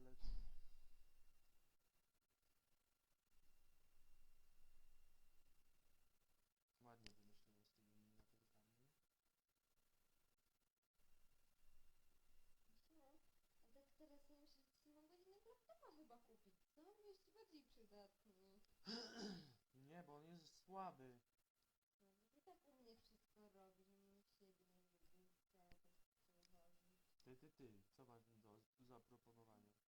zleceń ładnie wymyśliłem z tymi miniaturkami No, a tak teraz ja myślę, że sobie mam godzinę laptopa chyba kupić. To byłby jeszcze bardziej przydatny. nie, bo on jest słaby No, bo tak u mnie wszystko robi, że mam siebie, nie wiem, co robić. ty, ty, ty co masz mi do zaproponowania